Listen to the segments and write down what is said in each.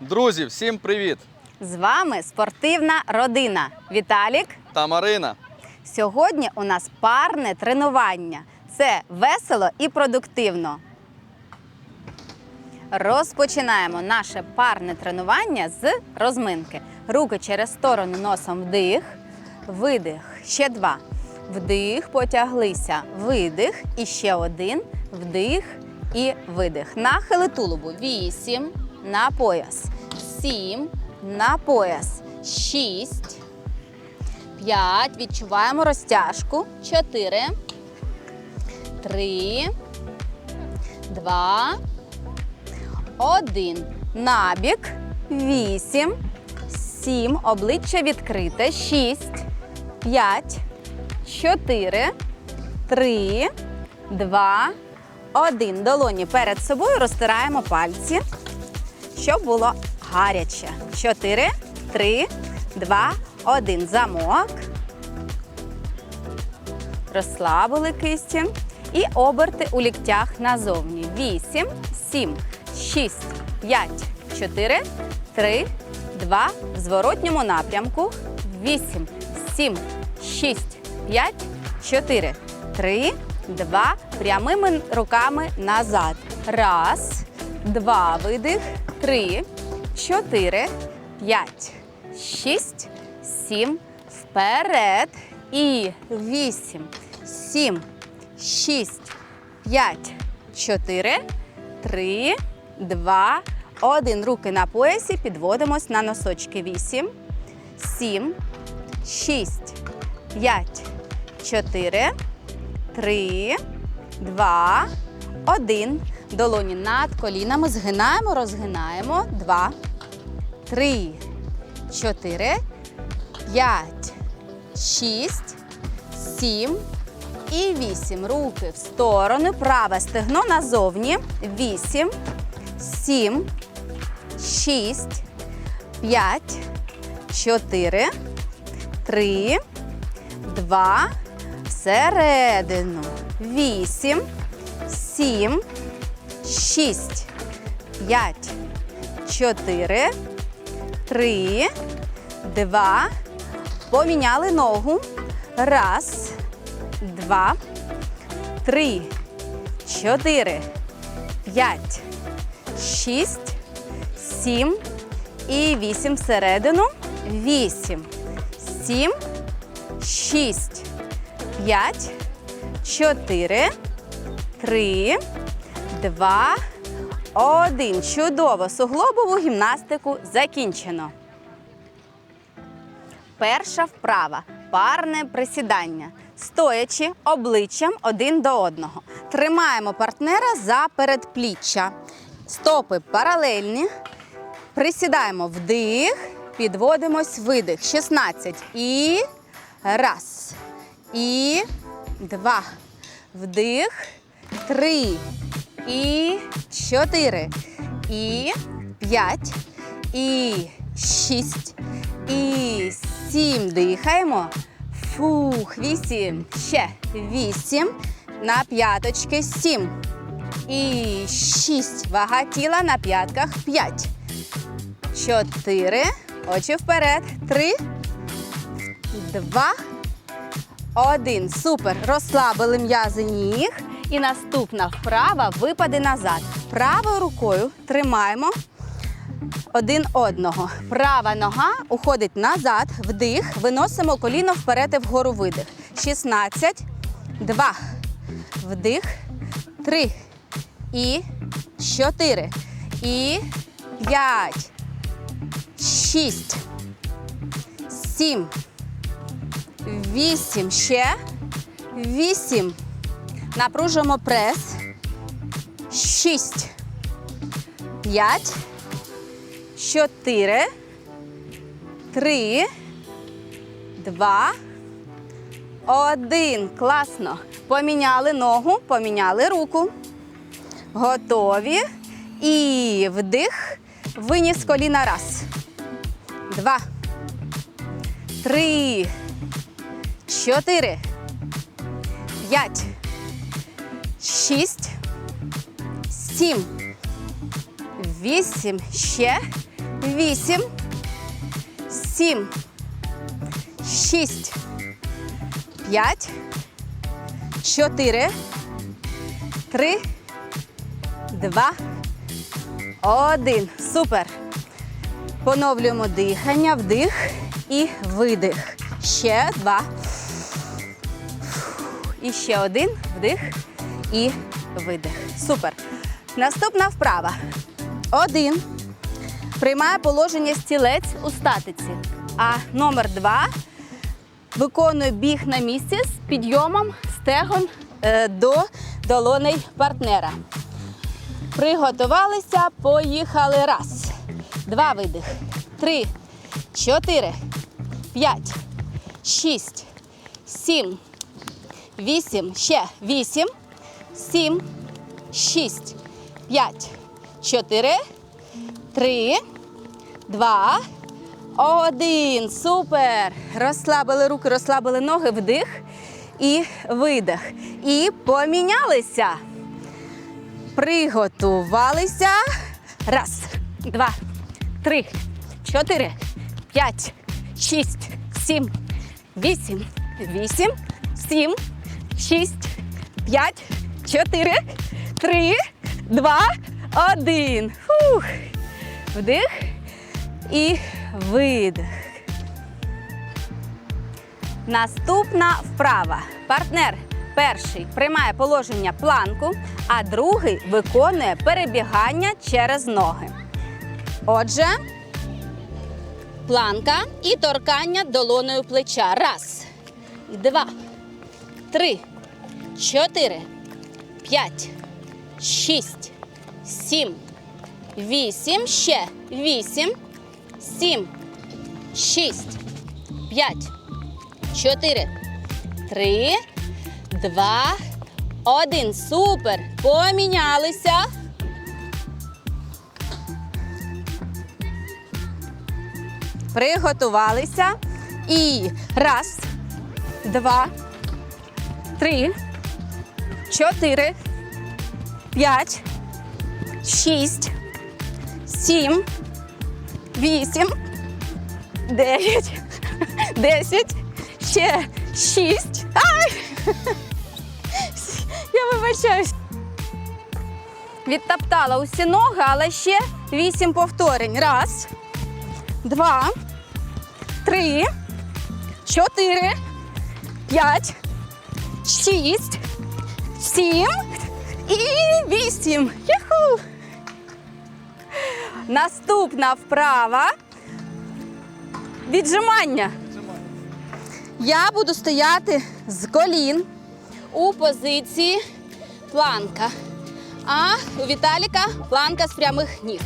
Друзі, всім привіт! З вами спортивна родина. Віталік. Та Марина. Сьогодні у нас парне тренування. Це весело і продуктивно. Розпочинаємо наше парне тренування з розминки. Руки через сторону носом вдих, видих. Ще два. Вдих, потяглися. Видих. І ще один. Вдих і видих. Нахили тулубу. Вісім. На пояс. Сім. На пояс. Шість. П'ять. Відчуваємо розтяжку. Чотири. Три. Два. Один. Набік. Вісім. Сім. Обличчя відкрите. Шість. П'ять. Чотири. Три. Два. Один. Долоні перед собою розтираємо пальці, щоб було гаряче. Чотири. Три. Два. Один. Замок. Розслабили кисті. І оберти у ліктях назовні. 8, 7, 6, 5, 4, 3, 2. В зворотньому напрямку. 8, 7, 6, 5, 4, 3, 2. Прямими руками назад. Раз, два. Видих. Три, чотири, п'ять, шість, сім. Вперед. І вісім, сім, шість, п'ять, чотири, три, два, один. Руки на поясі. Підводимось на носочки. Вісім, сім, шість, п'ять, чотири, три, два, один. Долоні над колінами. Згинаємо, розгинаємо. Два, три, чотири, п'ять, шість, сім і вісім. Руки в сторони. Праве стегно назовні. Вісім, сім, шість, п'ять, чотири, три, два. Всередину. Вісім, сім, шість, п'ять, чотири, три, два. Поміняли ногу. Раз, два, три, чотири, п'ять, шість, сім і вісім всередину. Вісім, сім, шість, п'ять, чотири, три, два, один. Чудово! Суглобову гімнастику закінчено. Перша вправа парне присідання. Стоячи обличчям один до одного. Тримаємо партнера за передпліччя. Стопи паралельні. Присідаємо вдих, підводимось видих. 16. І раз. І два. Вдих. Три. І чотири. І п'ять. І шість. І сім. Дихаємо. Фух. Вісім. Ще. Вісім. На п'яточки. Сім. І шість. Вага тіла на п'ятках. П'ять. Чотири. Очі вперед. Три. Два. Один. Супер. Розслабили м'язи ніг. І наступна вправа випади назад. Правою рукою тримаємо один одного. Права нога уходить назад, вдих, виносимо коліно вперед і вгору видих. 16, 2, вдих, 3, і 4, і 5, 6, 7, 8, ще, 8. Напружуємо прес. 6, 5, чотири, три, два, один. Класно. Поміняли ногу, поміняли руку. Готові. І вдих. Виніс коліна. Раз. Два. Три. Чотири. П'ять. Шість. Сім. Вісім. Ще. вісім, сім, шість, п'ять, чотири, три, два, один. Супер. Поновлюємо дихання, вдих і видих. Ще два. І ще один вдих і видих. Супер. Наступна вправа. Один. Приймає положення стілець у статиці. А номер два виконує біг на місці з підйомом стегон е, до долоней партнера. Приготувалися, поїхали. Раз, два видих, три, чотири, п'ять, шість, сім, вісім, ще вісім, сім, шість, п'ять, чотири, три, два, один. Супер! Розслабили руки, розслабили ноги, вдих і видих. І помінялися. Приготувалися. Раз, два, три, чотири, п'ять, шість, сім, вісім, вісім, сім, шість, п'ять, чотири, три, два, один. Фух. Вдих і видих. Наступна вправа. Партнер перший приймає положення планку, а другий виконує перебігання через ноги. Отже, планка і торкання долоною плеча. Раз, два, три, чотири, п'ять, шість, сім, вісім, ще вісім, сім, шість, п'ять, чотири, три, два, один. Супер! Помінялися. Приготувалися. І раз, два, три, чотири, п'ять, шість, сім, вісім, дев'ять, десять, ще шість. Ай! Я вибачаюсь. Відтоптала усі ноги, але ще вісім повторень. Раз, два, три, чотири, п'ять, шість, сім і вісім. Юху! Наступна вправа. Віджимання. Я буду стояти з колін у позиції планка. А у Віталіка планка з прямих ніг.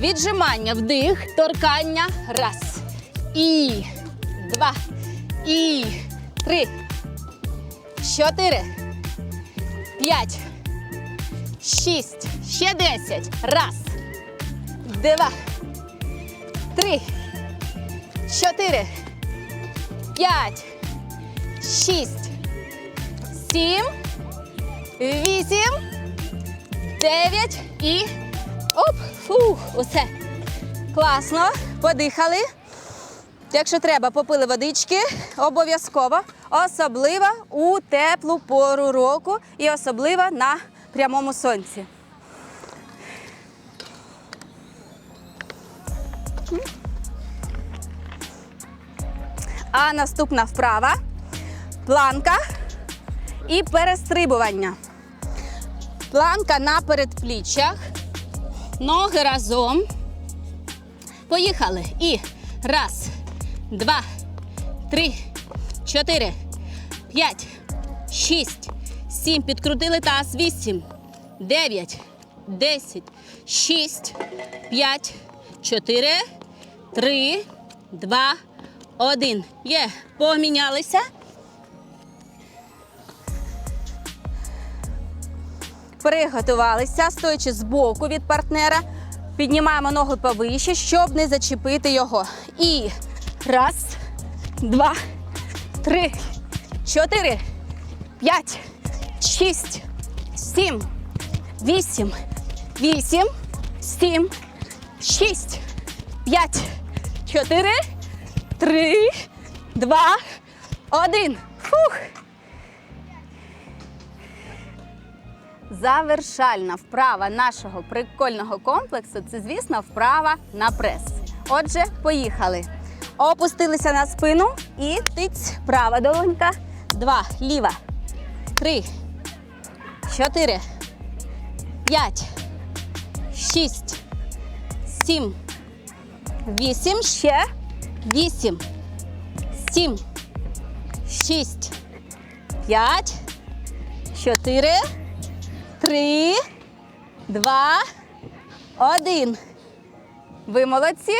Віджимання, вдих, торкання. Раз. І два. І три. Чотири. П'ять. Шість. Ще десять. Раз. Два. Три. Чотири. П'ять. Шість. Сім. Вісім. Дев'ять і. Оп! Фух, усе. Класно. Подихали. Якщо треба, попили водички, обов'язково, особливо у теплу пору року і особливо на прямому сонці. А наступна вправа планка і перестрибування. Планка на передпліччях, ноги разом. Поїхали. І раз, два, три, чотири, п'ять, шість, сім. Підкрутили таз. Вісім, дев'ять, десять, шість, п'ять, чотири, три, два, один. Є. Помінялися. Приготувалися, стоячи збоку від партнера. Піднімаємо ноги повище, щоб не зачепити його. І раз, два, три, чотири, п'ять, шість, сім, вісім, вісім, сім, шість, П'ять, чотири, три, два, один. Фух. Завершальна вправа нашого прикольного комплексу це, звісно, вправа на прес. Отже, поїхали. Опустилися на спину і тиць. Права долонька. Два. Ліва. Три. Чотири. П'ять. Шість. Сім. Вісім. Ще. Вісім. Сім. Шість. П'ять. Чотири. Три. Два. Один. Ви молодці.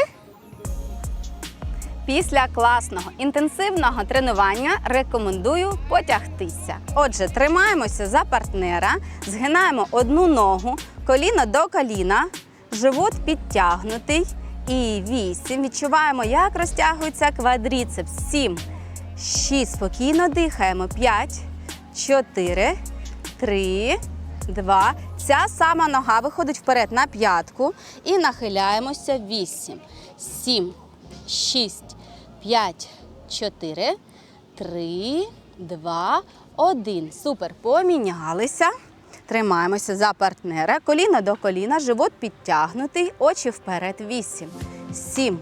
Після класного інтенсивного тренування рекомендую потягтися. Отже, тримаємося за партнера, згинаємо одну ногу, коліно до коліна, живот підтягнутий. І вісім. Відчуваємо, як розтягується квадріцепс. Сім. Шість. Спокійно дихаємо. П'ять, чотири, три, два. Ця сама нога виходить вперед на п'ятку і нахиляємося. Вісім, сім, шість, п'ять, чотири, три, два, один. Супер. Помінялися. Тримаємося за партнера. Коліно до коліна, живот підтягнутий, очі вперед. Вісім, сім,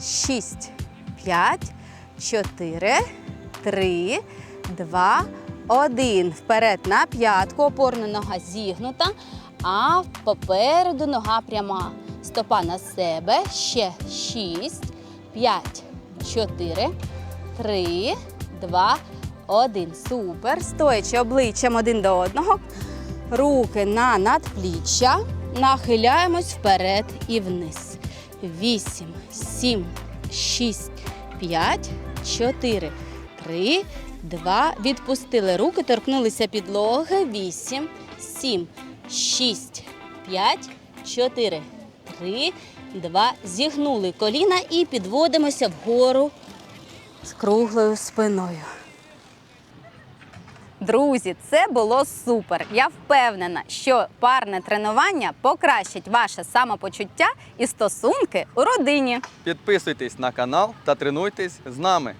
шість, п'ять, чотири, три, два, один. Вперед на п'ятку, опорна нога зігнута, а попереду нога пряма. Стопа на себе. Ще шість, п'ять, чотири, три, два, один. Супер. Стоячи обличчям один до одного. Руки на надпліччя. Нахиляємось вперед і вниз. Вісім, сім, шість, п'ять, чотири, три, два. Відпустили руки, торкнулися підлоги. Вісім, сім, шість, п'ять, чотири, три, два. Зігнули коліна і підводимося вгору з круглою спиною. Друзі, це було супер. Я впевнена, що парне тренування покращить ваше самопочуття і стосунки у родині. Підписуйтесь на канал та тренуйтесь з нами.